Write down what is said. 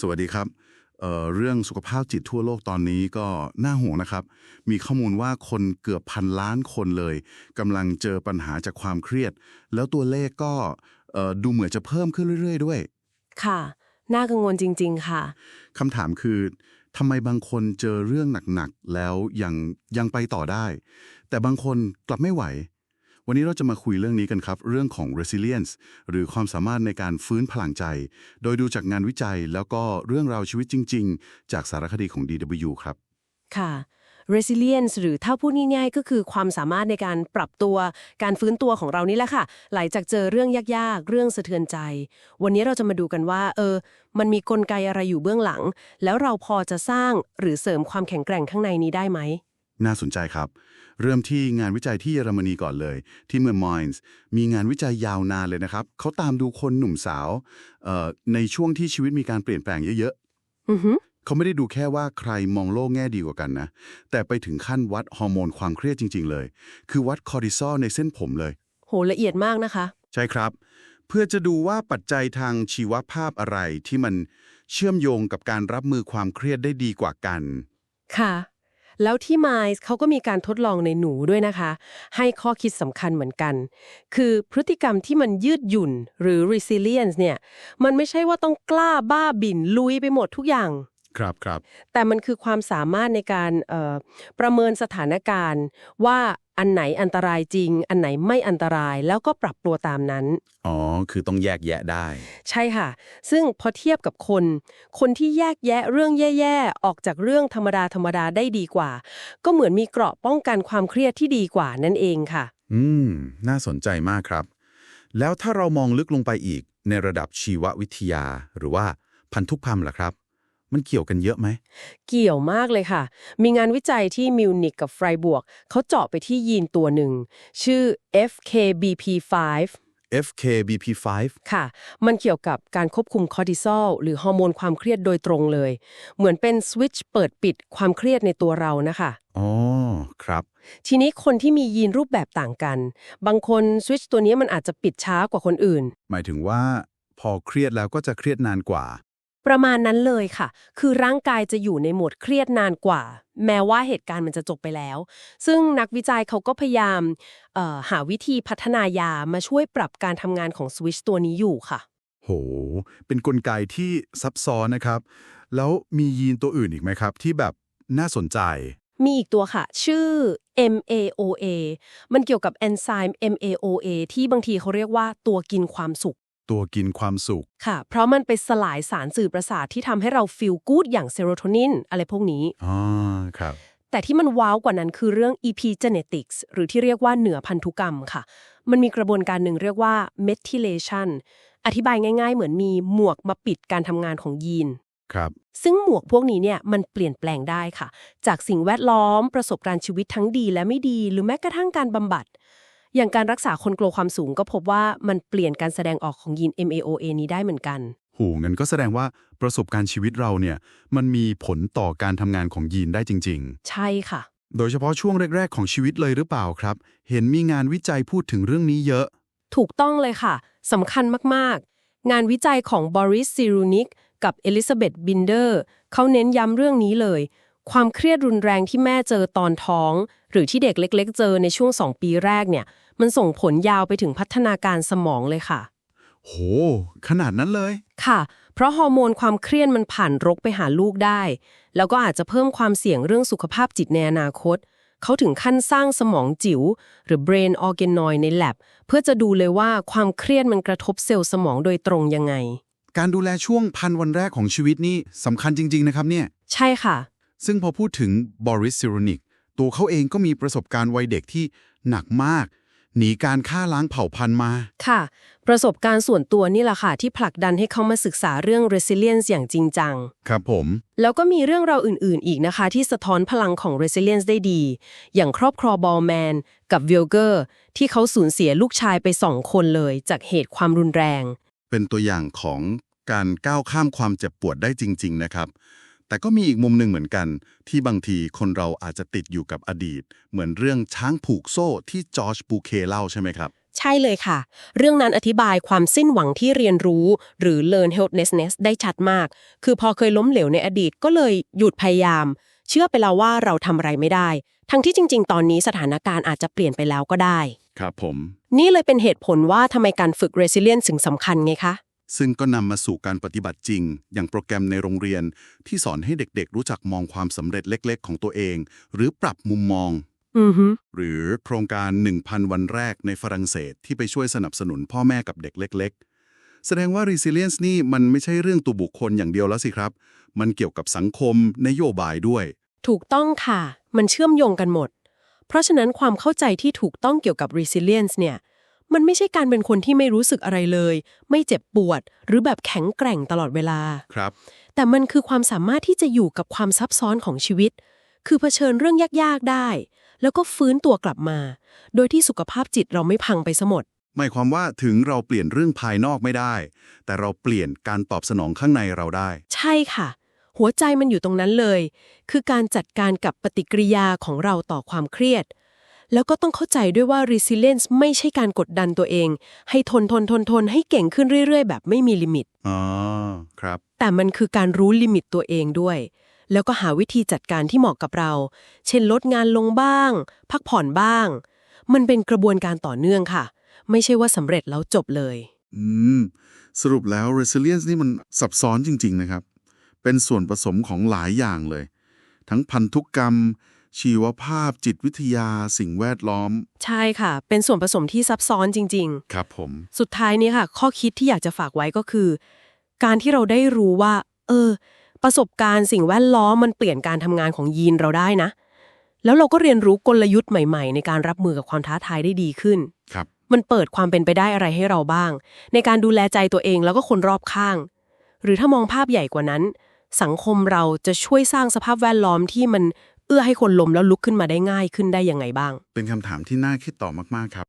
สวัสดีครับเอ่อเรื่องสุขภาพจิตทั่วโลกตอนนี้ก็น่าห่วงนะครับ มีข้อมูลว่าคนเกือบพันล้านคนเลยกำลังเจอปัญหาจากความเครียด แล้วตัวเลขก็เอ่อดูเหมือนจะเพิ่มขึ้นเรื่อยๆ ด้วย ค่ะ น่ากังวลจริง ๆ ค่ะคำถามคือทำไมบางคนเจอเรื่องหนักๆแล้วยังยังไปต่อได้ แต่บางคนกลับไม่ไหว วันนี้เราจะมาคุยเรื่องนี้กันครับ เรื่องของ resilience หรือความสามารถในการฟื้นพลังใจ โดยดูจากงานวิจัยแล้วก็เรื่องราวชีวิตจริง ๆ จากสารคดีของ DW ครับ ค่ะ resilience หรือถ้าพูดง่ายๆ ก็คือความสามารถในการปรับตัว การฟื้นตัวของเรานี่แหละค่ะ หลังจากเจอเรื่องยากๆ เรื่องสะเทือนใจ วันนี้เราจะมาดูกันว่า เออ มันมีกลไกอะไรอยู่เบื้องหลัง แล้วเราพอจะสร้างหรือเสริมความแข็งแกร่งข้างในนี้ได้ไหม น่าสนใจครับ เริ่มที่งานวิจัยที่เยอรมนีก่อนเลย ที่เมืองมอยน์มีงานวิจัยยาวนานเลยนะครับ เขาตามดูคนหนุ่มสาวเอ่อในช่วงที่ชีวิตมีการเปลี่ยนแปลงเยอะอือฮึๆเขาไม่ได้ดูแค่ว่าใครมองโลกแง่ดีกว่ากันนะ แต่ไปถึงขั้นวัดฮอร์โมนความเครียดจริง ๆ เลย คือวัดคอร์ติซอลในเส้นผมเลย โหละเอียดมากนะคะ ใช่ครับ เพื่อจะดูว่าปัจจัยทางชีวภาพอะไรที่มันเชื่อมโยงกับการรับมือความเครียดได้ดีกว่ากัน ค่ะ แล้วที่ Minds เขาก็มีการทดลองในหนูด้วยนะคะ ให้ข้อคิดสำคัญเหมือนกัน คือพฤติกรรมที่มันยืดหยุ่นหรือ resilience เนี่ย มันไม่ใช่ว่าต้องกล้าบ้าบิ่นลุยไปหมดทุกอย่างครับครับแต่มันคือความสามารถในการเอ่อประเมินสถานการณ์ว่า อันไหนอันตรายจริง อันไหนไม่อันตรายแล้วก็ปรับตัวตามนั้น อ๋อ คือต้องแยกแยะได้ ใช่ค่ะ ซึ่งพอเทียบกับคน คนที่แยกแยะเรื่องแย่ๆ ออกจากเรื่องธรรมดาธรรมดาได้ดีกว่า ก็เหมือนมีเกราะป้องกันความเครียดที่ดีกว่านั่นเองค่ะ อืม น่าสนใจมากครับ แล้วถ้าเรามองลึกลงไปอีกในระดับชีววิทยา หรือว่าพันธุกรรมล่ะครับ มันเกี่ยวกันเยอะไหม เกี่ยวมากเลยค่ะ มีงานวิจัยที่มิวนิกกับไฟรบวก เขาเจาะไปที่ยีนตัวหนึ่ง ชื่อ FKBP5 FKBP5 ค่ะ มันเกี่ยวกับการควบคุมคอร์ติซอลหรือฮอร์โมนความเครียดโดยตรงเลย เหมือนเป็นสวิตช์เปิดปิดความเครียดในตัวเรานะคะอ๋อครับ ทีนี้คนที่มียีนรูปแบบต่างกัน บางคนสวิตช์ตัวนี้มันอาจจะปิดช้ากว่าคนอื่น หมายถึงว่า พอเครียดแล้วก็จะเครียดนานกว่า ประมาณนั้นเลยค่ะ คือร่างกายจะอยู่ในโหมดเครียดนานกว่า แม้ว่าเหตุการณ์มันจะจบไปแล้ว ซึ่งนักวิจัยเขาก็พยายามเอ่อหาวิธีพัฒนายามาช่วยปรับการทำงานของสวิตช์ตัวนี้อยู่ค่ะ โห เป็นกลไกที่ซับซ้อนนะครับ แล้วมียีนตัวอื่นอีกไหมครับ ที่แบบน่าสนใจ มีอีกตัวค่ะ ชื่อ MAOA มันเกี่ยวกับเอนไซม์ MAOA ที่บางทีเขาเรียกว่าตัวกินความสุข ตัวกินความสุข ค่ะ เพราะมันไปสลายสารสื่อประสาทที่ทำให้เราฟีลกู๊ดอย่างเซโรโทนินอะไรพวกนี้ อ๋อ ครับ แต่ที่มันว้าวกว่านั้นคือเรื่อง epigenetics หรือที่เรียกว่าเหนือพันธุกรรมค่ะ มันมีกระบวนการหนึ่งเรียกว่า methylation อธิบายง่าย ๆ เหมือนมีหมวกมาปิดการทำงานของยีน ครับ ซึ่งหมวกพวกนี้เนี่ยมันเปลี่ยนแปลงได้ค่ะ จากสิ่งแวดล้อมประสบการณ์ชีวิตทั้งดีและไม่ดี หรือแม้กระทั่งการบำบัด อย่างการรักษาคนกลัวความสูงก็พบว่ามันเปลี่ยนการแสดงออกของยีน MAOA นี้ได้เหมือนกันหูงั้นก็แสดงว่าประสบการณ์ชีวิตเราเนี่ย มันมีผลต่อการทำงานของยีนได้จริงใช่ค่ะๆโดยเฉพาะช่วงแรก ๆ ของชีวิตเลยหรือเปล่าครับ เห็นมีงานวิจัยพูดถึงเรื่องนี้เยอะ ถูกต้องเลยค่ะสำคัญมากๆ งานวิจัยของบริสซิรูนิกกับเอลิซาเบธบินเดอร์เขาเน้นย้ำเรื่องนี้เลย ความเครียดรุนแรงที่แม่เจอตอนท้อง หรือที่เด็กเล็ก ๆ เจอในช่วง2ปีแรกเนี่ย มันส่งผลยาวไปถึงพัฒนาการสมองเลยค่ะ โห ขนาดนั้นเลย ค่ะ เพราะฮอร์โมนความเครียดมันผ่านรกไปหาลูกได้ แล้วก็อาจจะเพิ่มความเสี่ยงเรื่องสุขภาพจิตในอนาคต เขาถึงขั้นสร้างสมองจิ๋วหรือ brain organoid ใน lab เพื่อจะดูเลยว่าความเครียดมันกระทบเซลล์สมองโดยตรงยังไง การดูแลช่วงพันวันแรกของชีวิตนี่สำคัญจริง ๆ นะครับเนี่ย ใช่ค่ะ ซึ่งพอพูดถึงบริสซิโรนิก ตัวเขาเองก็มีประสบการณ์วัยเด็กที่หนักมาก หนีการฆ่าล้างเผ่าพันธุ์มา ค่ะ ประสบการณ์ส่วนตัวนี่แหละค่ะ ที่ผลักดันให้เขามาศึกษาเรื่อง resilience อย่างจริงจัง ครับผม แล้วก็มีเรื่องราวอื่น ๆ อีกนะคะ ที่สะท้อนพลังของ resilience ได้ดี อย่างครอบครัวบอลแมนกับวิลเกอร์ที่เขาสูญเสียลูกชายไปสองคนเลย จากเหตุความรุนแรง เป็นตัวอย่างของการก้าวข้ามความเจ็บปวดได้จริง ๆ นะครับ แต่ก็มีอีกมุมหนึ่งเหมือนกัน ที่บางทีคนเราอาจจะติดอยู่กับอดีต เหมือนเรื่องช้างผูกโซ่ที่จอร์จบูเคเล่าใช่ไหมครับ ใช่เลยค่ะ เรื่องนั้นอธิบายความสิ้นหวังที่เรียนรู้ หรือ learn helplessness ได้ชัดมาก คือพอเคยล้มเหลวในอดีตก็เลยหยุดพยายาม เชื่อไปแล้วว่าเราทำอะไรไม่ได้ ทั้งที่จริง ๆ ตอนนี้สถานการณ์อาจจะเปลี่ยนไปแล้วก็ได้ ครับผม นี่เลยเป็นเหตุผลว่าทำไมการฝึก resilience ถึงสำคัญไงคะ ซึ่งก็นำมาสู่การปฏิบัติจริง อย่างโปรแกรมในโรงเรียน ที่สอนให้เด็กๆ รู้จักมองความสำเร็จเล็ก ๆ ของตัวเอง หรือปรับมุมมองอือฮึหรือโครงการ 1,000 วันแรกในฝรั่งเศสที่ไปช่วยสนับสนุนพ่อแม่กับเด็กเล็ก ๆแสดงว่า resilience นี่มันไม่ใช่เรื่องตัวบุคคลอย่างเดียวแล้วสิครับ มันเกี่ยวกับสังคมนโยบายด้วย ถูกต้องค่ะ มันเชื่อมโยงกันหมด เพราะฉะนั้นความเข้าใจที่ถูกต้องเกี่ยวกับ resilience เนี่ย มันไม่ใช่การเป็นคนที่ไม่รู้สึกอะไรเลย ไม่เจ็บปวด หรือแบบแข็งแกร่งตลอดเวลา ครับ แต่มันคือความสามารถที่จะอยู่กับความซับซ้อนของชีวิต คือเผชิญเรื่องยากๆได้ แล้วก็ฟื้นตัวกลับมา โดยที่สุขภาพจิตเราไม่พังไปซะหมดหมายความว่าถึงเราเปลี่ยนเรื่องภายนอกไม่ได้ แต่เราเปลี่ยนการตอบสนองข้างในเราได้ ใช่ค่ะ หัวใจมันอยู่ตรงนั้นเลย คือการจัดการกับปฏิกิริยาของเราต่อความเครียด แล้วก็ต้องเข้าใจด้วยว่า resilience ไม่ใช่การกดดันตัวเอง ให้ทนทนทนทนให้เก่งขึ้นเรื่อย ๆ แบบไม่มีลิมิต อ๋อ ครับ แต่มันคือการรู้ลิมิตตัวเองด้วย แล้วก็หาวิธีจัดการที่เหมาะกับเรา เช่นลดงานลงบ้าง พักผ่อนบ้าง มันเป็นกระบวนการต่อเนื่องค่ะ ไม่ใช่ว่าสำเร็จแล้วจบเลย อืม สรุปแล้ว resilience นี่มันซับซ้อนจริง ๆ นะครับ เป็นส่วนผสมของหลายอย่างเลย ทั้งพันธุกรรม ชีวภาพจิตวิทยาสิ่งแวดล้อม ใช่ค่ะ เป็นส่วนผสมที่ซับซ้อนจริงๆครับผมสุดท้ายนี้ค่ะ ข้อคิดที่อยากจะฝากไว้ก็คือ การที่เราได้รู้ว่า เออ ประสบการณ์สิ่งแวดล้อมมันเปลี่ยนการทำงานของยีนเราได้นะ แล้วเราก็เรียนรู้กลยุทธ์ใหม่ ๆ ในการรับมือกับความท้าทายได้ดีขึ้น ครับ มันเปิดความเป็นไปได้อะไรให้เราบ้าง ในการดูแลใจตัวเองแล้วก็คนรอบข้าง หรือถ้ามองภาพใหญ่กว่านั้น สังคมเราจะช่วยสร้างสภาพแวดล้อมที่มัน เอื้อให้คนล้มแล้วลุกขึ้นมาได้ง่ายขึ้นได้ยังไงบ้าง เป็นคำถามที่น่าคิดต่อมาก ๆ ครับ